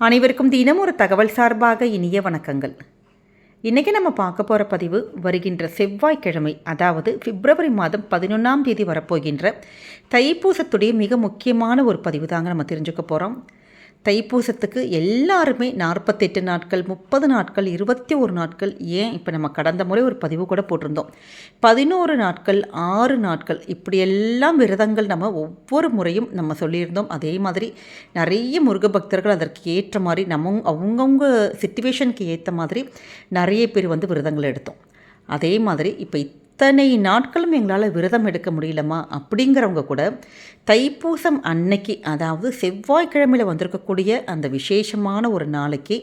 அனைவருக்கும் தினம் ஒரு தகவல் சார்பாக இனிய வணக்கங்கள். இன்றைக்கி நம்ம பார்க்க போகிற பதிவு வருகின்ற செவ்வாய்க்கிழமை அதாவது பிப்ரவரி மாதம் பதினொன்றாம் தேதி வரப்போகின்ற தைப்பூசத்துடைய மிக முக்கியமான ஒரு பதிவு தாங்க நம்ம தெரிஞ்சுக்க போகிறோம் தைப்பூசத்துக்கு எல்லாருமே நாற்பத்தெட்டு நாட்கள் முப்பது நாட்கள் இருபத்தி ஒரு நாட்கள் ஏன் இப்போ நம்ம கடந்த முறை ஒரு பதிவு கூட போட்டிருந்தோம். பதினோரு நாட்கள் ஆறு நாட்கள் இப்படியெல்லாம் விரதங்கள் நம்ம ஒவ்வொரு முறையும் நம்ம சொல்லியிருந்தோம். அதே மாதிரி நிறைய முருக பக்தர்கள் அதற்கு ஏற்ற மாதிரி நம்ம அவங்கவுங்க சுச்சுவேஷனுக்கு ஏற்ற மாதிரி நிறைய பேர் வந்து விரதங்கள் எடுத்தோம். அதே மாதிரி இப்போ இத்தனை நாட்களும் எங்களால் விரதம் எடுக்க முடியலம்மா அப்படிங்கிறவங்க கூட தைப்பூசம் அன்னைக்கு அதாவது செவ்வாய்க்கிழமையில் வந்திருக்கக்கூடிய அந்த விசேஷமான ஒரு நாளைக்கு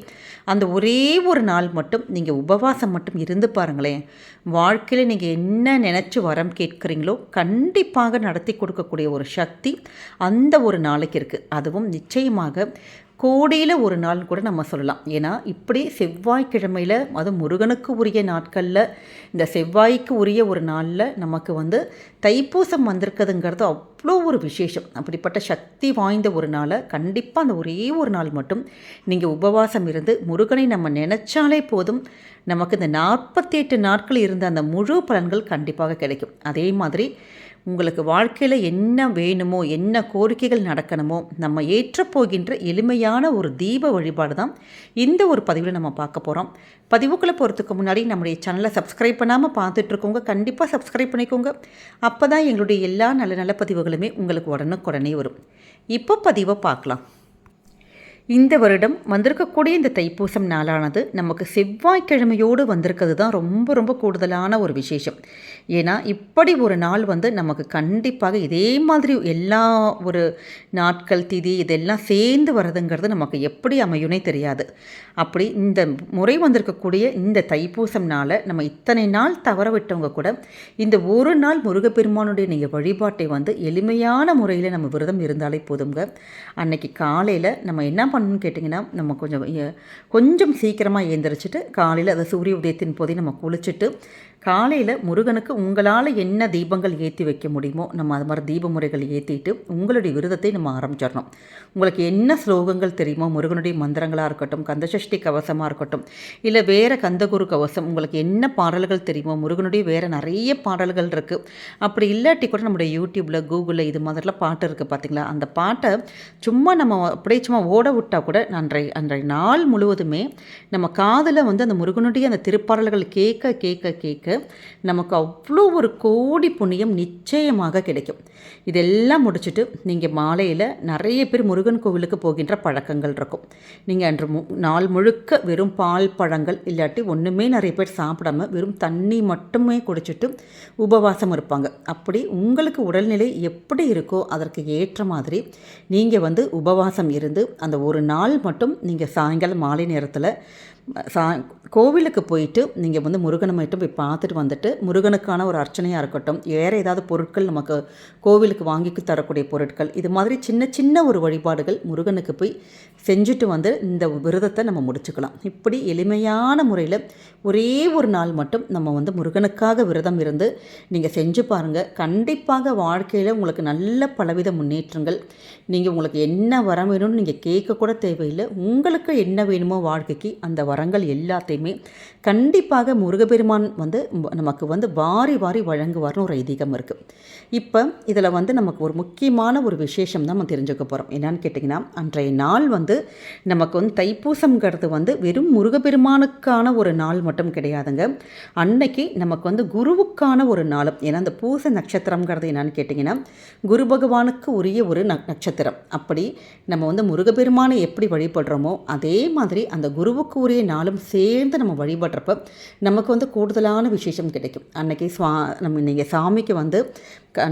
அந்த ஒரே ஒரு நாள் மட்டும் நீங்கள் உபவாசம் மட்டும் இருந்து பாருங்களேன். வாழ்க்கையில் நீங்கள் என்ன நினச்சி வரம் கேட்குறீங்களோ கண்டிப்பாக நடத்தி கொடுக்கக்கூடிய ஒரு சக்தி அந்த ஒரு நாளைக்கு இருக்குது அதுவும் நிச்சயமாக கோடியில் ஒரு நாள் கூட நம்ம சொல்லலாம். ஏன்னா இப்படி செவ்வாய்க்கிழமையில் அது முருகனுக்கு உரிய நாட்களில் இந்த செவ்வாய்க்கு உரிய ஒரு நாளில் நமக்கு வந்து தைப்பூசம் வந்திருக்குதுங்கிறது அவ்வளோ ஒரு விசேஷம். அப்படிப்பட்ட சக்தி வாய்ந்த ஒரு நாளை கண்டிப்பாக அந்த ஒரே ஒரு நாள் மட்டும் நீங்கள் உபவாசம் இருந்து முருகனை நம்ம நினச்சாலே போதும். நமக்கு இந்த நாற்பத்தி எட்டு நாட்கள் இருந்த அந்த முழு பலன்கள் கண்டிப்பாக கிடைக்கும். அதே மாதிரி உங்களுக்கு வாழ்க்கையில் என்ன வேணுமோ என்ன கோரிக்கைகள் நடக்கணுமோ நம்ம ஏற்றப்போகின்ற எளிமையான ஒரு தீப வழிபாடு தான் இந்த ஒரு பதிவில் நம்ம பார்க்க போகிறோம் பதிவுக்குள்ளே போகிறதுக்கு முன்னாடி நம்முடைய சேனலை சப்ஸ்கிரைப் பண்ணாமல் பார்த்துட்ருக்கோங்க கண்டிப்பாக சப்ஸ்கிரைப் பண்ணிக்கோங்க. அப்போ தான் எங்களுடைய எல்லா நல்ல நல்ல பதிவுகளுமே உங்களுக்கு உடனுக்குடனே வரும். இப்போ பதிவை பார்க்கலாம். இந்த வருடம் வந்திருக்கக்கூடிய இந்த தைப்பூசம் நாளானது நமக்கு செவ்வாய்க்கிழமையோடு வந்திருக்கிறது தான் ரொம்ப ரொம்ப கூடுதலான ஒரு விசேஷம். ஏன்னா இப்படி ஒரு நாள் வந்து நமக்கு கண்டிப்பாக இதே மாதிரி எல்லா ஒரு நாட்கள் திதி இதெல்லாம் சேர்ந்து வர்றதுங்கிறது நமக்கு எப்படி அமையுனே தெரியாது. அப்படி இந்த முறை வந்திருக்கக்கூடிய இந்த தைப்பூசம் நாளை நம்ம இத்தனை நாள் தவற விட்டவங்க கூட இந்த ஒரு நாள் முருகப்பெருமானுடைய நீங்கள் வழிபாட்டை வந்து எளிமையான முறையில் நம்ம விரதம் இருந்தாலே போதுங்க அன்னைக்கு காலையில் நம்ம என்ன பண்ணணும்னு கேட்டிங்கன்னா நம்ம கொஞ்சம் கொஞ்சம் சீக்கிரமாக எழுந்திரிச்சிட்டு காலையில் அதை சூரிய உதயத்தின் போதே நம்ம குளிச்சுட்டு காலையில் முருகனுக்கு உங்களால் என்ன தீபங்கள் ஏற்றி வைக்க முடியுமோ நம்ம அது மாதிரி தீப முறைகள் ஏற்றிட்டு உங்களுடைய விரதத்தை நம்ம ஆரம்பிச்சிடணும். உங்களுக்கு என்ன ஸ்லோகங்கள் தெரியுமோ முருகனுடைய மந்திரங்களாக இருக்கட்டும் கந்தசஷ்டி கவசமாக இருக்கட்டும் இல்லை வேறு கந்தகுரு கவசம் உங்களுக்கு என்ன பாடல்கள் தெரியுமோ முருகனுடைய வேறு நிறைய பாடல்கள் இருக்குது அப்படி இல்லாட்டி கூட நம்முடைய யூடியூப்பில் கூகுளில் இது மாதிரிலாம் பாட்டு இருக்குது பார்த்திங்களா அந்த பாட்டை சும்மா நம்ம அப்படியே சும்மா ஓட விட்டால் கூட அன்றைய அன்றைய நாள் முழுவதுமே நம்ம காதில் வந்து அந்த முருகனுடைய அந்த திருப்பாடல்கள் கேட்க கேட்க கேட்க நமக்கு அவ்வளோ ஒரு கோடி புண்ணியம் நிச்சயமாக கிடைக்கும். இதெல்லாம் முடிச்சுட்டு நீங்கள் மாலையில் நிறைய பேர் முருகன் கோவிலுக்கு போகின்ற பழக்கங்கள் இருக்கும். நீங்கள் அன்று மு நாள் முழுக்க வெறும் பால் பழங்கள் இல்லாட்டி ஒன்றுமே நிறைய பேர் சாப்பிடாம வெறும் தண்ணி மட்டுமே குடிச்சிட்டு உபவாசம் இருப்பாங்க. அப்படி உங்களுக்கு உடல்நிலை எப்படி இருக்கோ அதற்கு ஏற்ற மாதிரி நீங்கள் வந்து உபவாசம் இருந்து அந்த ஒரு நாள் மட்டும் நீங்கள் சாயங்காலம் மாலை நேரத்தில் சா கோவிலுக்கு போயிட்டு நீங்கள் வந்து முருகனை மட்டும் போய் பார்த்துட்டு வந்துட்டு முருகனுக்கான ஒரு அர்ச்சனையாக இருக்கட்டும் வேறு ஏதாவது பொருட்கள் நமக்கு கோவிலுக்கு வாங்கி தரக்கூடிய பொருட்கள் இது மாதிரி சின்ன சின்ன ஒரு வழிபாடுகள் முருகனுக்கு போய் செஞ்சுட்டு வந்து இந்த விரதத்தை நம்ம முடிச்சுக்கலாம். இப்படி எளிமையான முறையில் ஒரே ஒரு நாள் மட்டும் நம்ம வந்து முருகனுக்காக விரதம் இருந்து நீங்கள் செஞ்சு பாருங்கள் கண்டிப்பாக வாழ்க்கையில் உங்களுக்கு நல்ல பலவித முன்னேற்றங்கள் நீங்கள் உங்களுக்கு என்ன வர வேணும்னு நீங்கள் கேட்கக்கூட தேவையில்லை. உங்களுக்கு என்ன வேணுமோ வாழ்க்கைக்கு அந்த வரங்கள் எல்லாத்தையுமே கண்டிப்பாக முருகப்பெருமான் வந்து நமக்கு வந்து வாரி வாரி வழங்குவார்னு ஒரு ஐதீகம் இருக்குது இப்போ இதில் வந்து நமக்கு ஒரு முக்கியமான ஒரு விசேஷம் தான் நம்ம தெரிஞ்சுக்க போகிறோம் என்னன்னு கேட்டிங்கன்னா அன்றைய நாள் வந்து நமக்கு வந்து தைப்பூசங்கிறது வந்து வெறும் முருகப்பெருமானுக்கான ஒரு நாள் மட்டும் கிடையாதுங்க. அன்னைக்கு நமக்கு வந்து குருவுக்கான ஒரு நாளும் ஏன்னா அந்த பூச நட்சத்திரங்கிறது என்னன்னு கேட்டிங்கன்னா குரு பகவானுக்கு உரிய ஒரு நட்சத்திரம். அப்படி நம்ம வந்து முருகப்பெருமானை எப்படி வழிபடுறோமோ அதே மாதிரி அந்த குருவுக்கு உரிய நாளும் சேர்ந்து நம்ம வழிபடுறப்ப நமக்கு வந்து கூடுதலான விசேஷம் கிடைக்கும். அன்னைக்கு சுவா நம்ம நீங்கள் சாமிக்கு வந்து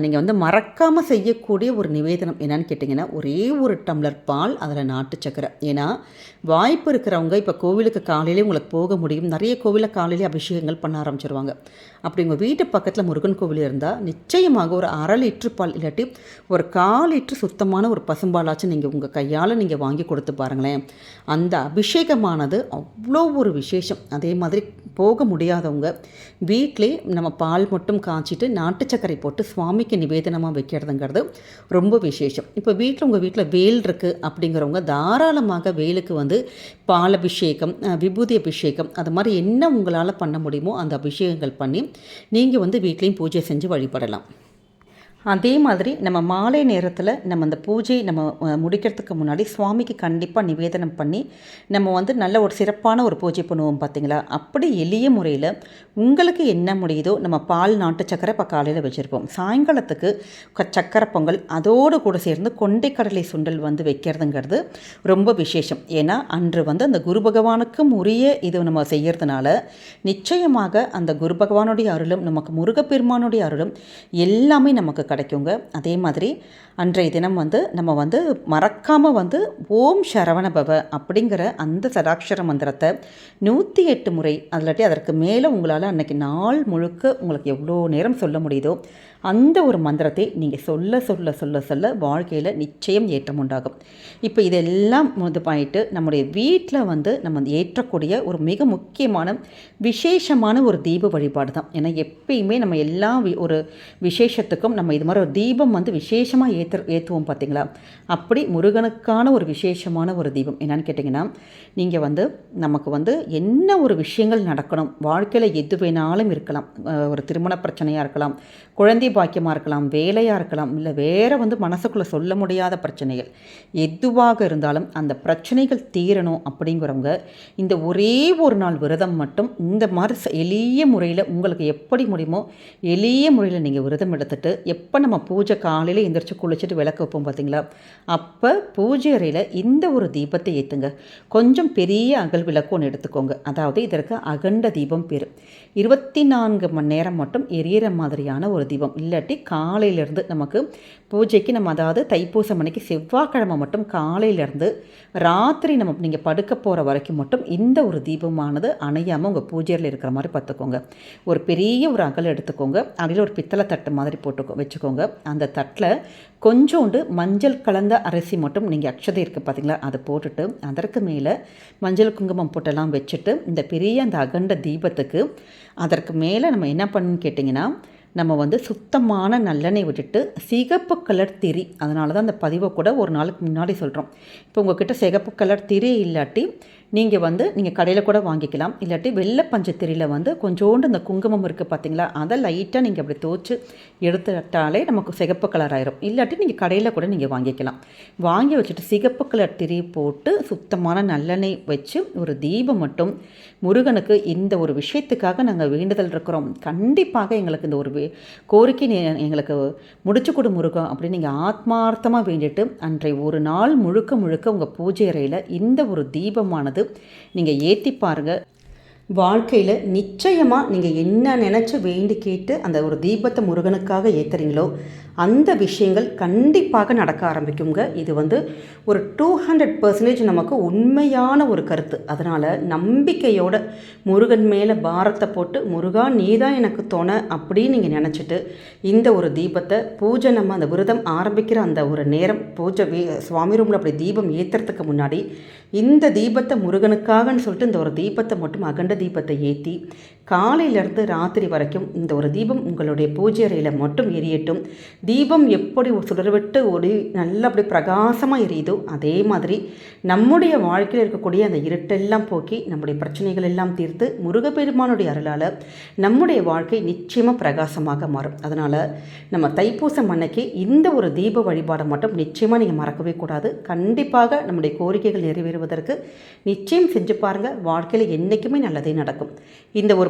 நீங்கள் வந்து மறக்காமல் செய்யக்கூடிய ஒரு நிவேதனம் என்னன்னு கேட்டிங்கன்னா ஒரே ஒரு டம்ளர் பால் அதில் நாட்டு சக்கரை. ஏன்னா வாய்ப்பு இருக்கிறவங்க இப்போ கோவிலுக்கு காலையிலே உங்களுக்கு போக முடியும். நிறைய கோவிலில் காலையிலே அபிஷேகங்கள் பண்ண ஆரம்பிச்சிருவாங்க. அப்படி உங்கள் வீட்டு பக்கத்தில் முருகன் கோவில் இருந்தால் நிச்சயமாக ஒரு அரை லிட்ரு பால் இல்லாட்டி ஒரு கால் லிட்ரு சுத்தமான ஒரு பசும்பாலாச்சும் நீங்கள் உங்கள் கையால் நீங்கள் வாங்கி கொடுத்து பாருங்களேன். அந்த அபிஷேகமானது அவ்வளோ ஒரு விசேஷம். அதே மாதிரி போக முடியாதவங்க வீட்டிலே நம்ம பால் மட்டும் காய்ச்சிட்டு நாட்டு சர்க்கரை போட்டு சுவாமிக்கு நிவேதனமாக வைக்கிறதுங்கிறது ரொம்ப விசேஷம். இப்போ வீட்டில் உங்கள் வீட்டில் வேல் இருக்குது அப்படிங்கிறவங்க தாராளமாக வேலுக்கு வந்து பால் அபிஷேகம் விபூதி அபிஷேகம் அது மாதிரி என்ன உங்களால் பண்ண முடியுமோ அந்த அபிஷேகங்கள் பண்ணி நீங்கள் வந்து வீட்லேயும் பூஜை செஞ்சு வழிபடலாம். அதே மாதிரி நம்ம மாலை நேரத்தில் நம்ம அந்த பூஜை நம்ம முடிக்கிறதுக்கு முன்னாடி சுவாமிக்கு கண்டிப்பாக நிவேதனம் பண்ணி நம்ம வந்து நல்ல ஒரு சிறப்பான ஒரு பூஜை பண்ணுவோம் பார்த்தீங்களா அப்படி எளிய முறையில் உங்களுக்கு என்ன முடியுதோ நம்ம பால் நாட்டு சக்கரை இப்போ காலையில் வச்சுருப்போம். சாயங்காலத்துக்கு சக்கரை பொங்கல் அதோடு கூட சேர்ந்து கொண்டைக்கடலை சுண்டல் வந்து வைக்கிறதுங்கிறது ரொம்ப விசேஷம். ஏன்னா அன்று வந்து அந்த குரு பகவானுக்கும் உரிய இது நம்ம செய்கிறதுனால நிச்சயமாக அந்த குரு பகவானுடைய அருளும் நமக்கு முருகப்பெருமானுடைய அருளும் எல்லாமே நமக்கு கிடைக்குங்க. அதே மாதிரி அன்றைய தினம் வந்து நம்ம வந்து மறக்காமல் வந்து ஓம் சரவணபவ அப்படிங்கிற அந்த சடாட்சர மந்திரத்தை நூற்றி எட்டு முறை அதிலாட்டி அதற்கு மேலே உங்களால் அன்னைக்கு நாள் முழுக்க உங்களுக்கு எவ்வளோ நேரம் சொல்ல முடியுதோ அந்த ஒரு மந்திரத்தை நீங்கள் சொல்ல சொல்ல சொல்ல சொல்ல வாழ்க்கையில் நிச்சயம் ஏற்றம் உண்டாகும். இப்போ இதெல்லாம் இது பண்ணிட்டு நம்முடைய வீட்டில் வந்து நம்ம வந்து ஏற்றக்கூடிய ஒரு மிக முக்கியமான விசேஷமான ஒரு தீப வழிபாடு தான். ஏன்னா எப்பயுமே நம்ம எல்லா வி- ஒரு விசேஷத்துக்கும் நம்ம இது மாதிரி ஒரு தீபம் வந்து விசேஷமாக ஏற்று ஏற்றுவோம் பார்த்தீங்களா? அப்படி முருகனுக்கான ஒரு விசேஷமான ஒரு தீபம். என்னன்னு கேட்டிங்கன்னா நீங்கள் வந்து நமக்கு வந்து என்ன ஒரு விஷயங்கள் நடக்கணும் வாழ்க்கையில் எது வேணாலும் இருக்கலாம். ஒரு திருமண பிரச்சனையாக இருக்கலாம் குழந்தை பாக்கியமாக இருக்கலாம் வேலையாக இருக்கலாம் இல்லை வேறு வந்து மனசுக்குள்ளே சொல்ல முடியாத பிரச்சனைகள். எதுவாக இருந்தாலும் அந்த பிரச்சனைகள் தீரணும் அப்படிங்கிறவங்க இந்த ஒரே ஒரு நாள் விரதம் மட்டும் இந்த மாதிரி எளிய முறையில் உங்களுக்கு எப்படி முடியுமோ எளிய முறையில் நீங்கள் விரதம் எடுத்துட்டு எப்போ நம்ம பூஜை காலையில் எந்திரிச்சு குளிச்சுட்டு விளக்கு வைப்போம் பார்த்தீங்களா அப்போ பூஜை அறையில் இந்த ஒரு தீபத்தை ஏற்றுங்க கொஞ்சம் பெரிய அகல் விளக்கு ஒன்று எடுத்துக்கோங்க. அதாவது இதற்கு அகண்ட தீபம் பேர். இருபத்தி நான்கு மணி நேரம் மட்டும் எரியற மாதிரியான ஒரு தீபம். இல்லாட்டி காலையிலேருந்து நமக்கு பூஜைக்கு நம்ம அதாவது தைப்பூசம் அன்னைக்கு செவ்வாய்க்கிழமை மட்டும் காலையிலேருந்து ராத்திரி நம்ம நீங்கள் படுக்க போகிற வரைக்கும் மட்டும் இந்த ஒரு தீபமானது அணையாமல் உங்கள் பூஜையில் இருக்கிற மாதிரி பார்த்துக்கோங்க. ஒரு பெரிய ஒரு அகல் எடுத்துக்கோங்க. அதில் ஒரு பித்தளை தட்டு மாதிரி போட்டுக்கோ வச்சுக்கோங்க. அந்த தட்டில் கொஞ்சோண்டு மஞ்சள் கலந்த அரிசி மட்டும் நீங்கள் அக்ஷதை இருக்குது பார்த்தீங்களா அதை போட்டுட்டு அதற்கு மேலே மஞ்சள் குங்குமம் போட்டெல்லாம் வச்சுட்டு இந்த பெரிய அந்த அகண்ட தீபத்துக்கு அதற்கு மேலே நம்ம என்ன பண்ணணும்னு கேட்டிங்கன்னா நம்ம வந்து சுத்தமான நல்லெண்ணெய் விட்டுட்டு சிகப்பு கலர் திரி அதனால தான் அந்த பதிவை கூட ஒரு நாளுக்கு முன்னாடி சொல்கிறோம் இப்போ உங்ககிட்ட சிகப்பு கலர் திரி இல்லாட்டி நீங்கள் வந்து நீங்கள் கடையில் கூட வாங்கிக்கலாம். இல்லாட்டி வெள்ளை பஞ்சத்திரியில் வந்து கொஞ்சோண்டு இந்த குங்குமம் இருக்குது பார்த்தீங்களா அதை லைட்டாக நீங்கள் அப்படி தோச்சு எடுத்துட்டாலே நமக்கு சிகப்பு கலர் ஆயிரும். இல்லாட்டி நீங்கள் கடையில் கூட நீங்கள் வாங்கிக்கலாம். வாங்கி வச்சுட்டு சிகப்பு கலர் திரி போட்டு சுத்தமான நல்லெண்ணெய் வச்சு ஒரு தீபம் மட்டும் முருகனுக்கு இந்த ஒரு விஷயத்துக்காக நாங்கள் வேண்டுதல் இருக்கிறோம். கண்டிப்பாக எங்களுக்கு இந்த ஒரு கோரிக்கை எங்களுக்கு முடிச்சு கொடு முருகன் அப்படின்னு நீங்கள் ஆத்மார்த்தமாக வேண்டிட்டு அன்றைய ஒரு நாள் முழுக்க முழுக்க உங்கள் பூஜை அறையில் இந்த ஒரு தீபமானது நீங்கள் ஏற்றி பாருங்க. வாழ்க்கையில் நிச்சயமாக நீங்கள் என்ன நினச்சி வேண்டி கேட்டு அந்த ஒரு தீபத்தை முருகனுக்காக ஏற்றுறீங்களோ அந்த விஷயங்கள் கண்டிப்பாக நடக்க ஆரம்பிக்குங்க. இது வந்து ஒரு டூ ஹண்ட்ரட் பர்சன்டேஜ் நமக்கு உண்மையான ஒரு கருத்து. அதனால் நம்பிக்கையோட முருகன் மேலே பாரத்தை போட்டு முருகா நீ தான் எனக்கு துணை அப்படின்னு நீங்கள் நினச்சிட்டு இந்த ஒரு தீபத்தை பூஜை நம்ம அந்த விரதம் ஆரம்பிக்கிற அந்த ஒரு நேரம் பூஜை சுவாமி ரூமில் அப்படி தீபம் ஏற்றுறதுக்கு முன்னாடி இந்த தீபத்தை முருகனுக்காகன்னு சொல்லிட்டு இந்த ஒரு தீபத்தை மட்டும் அகண்ட தீபத்தை ஏற்றி காலையிலேருந்து ராத்திரி வரைக்கும் இந்த ஒரு தீபம் உங்களுடைய பூஜை அறையில் மட்டும் எரியட்டும். தீபம் எப்படி சுடர்விட்டு ஒளி நல்லா அப்படி பிரகாசமாக எரியுதோ அதே மாதிரி நம்முடைய வாழ்க்கையில் இருக்கக்கூடிய அந்த இருட்டெல்லாம் போக்கி நம்முடைய பிரச்சனைகள் எல்லாம் தீர்த்து முருகப்பெருமானுடைய அருளால் நம்முடைய வாழ்க்கை நிச்சயமாக பிரகாசமாக மாறும். அதனால் நம்ம தைப்பூசம் அன்னைக்கு இந்த ஒரு தீப வழிபாடை மட்டும் நிச்சயமாக நீங்கள் மறக்கவே கூடாது. கண்டிப்பாக நம்முடைய கோரிக்கைகள் நிறைவேறுவதற்கு நிச்சயம் செஞ்சு பாருங்கள் வாழ்க்கையில் என்றைக்குமே நல்லதே நடக்கும். இந்த ஒரு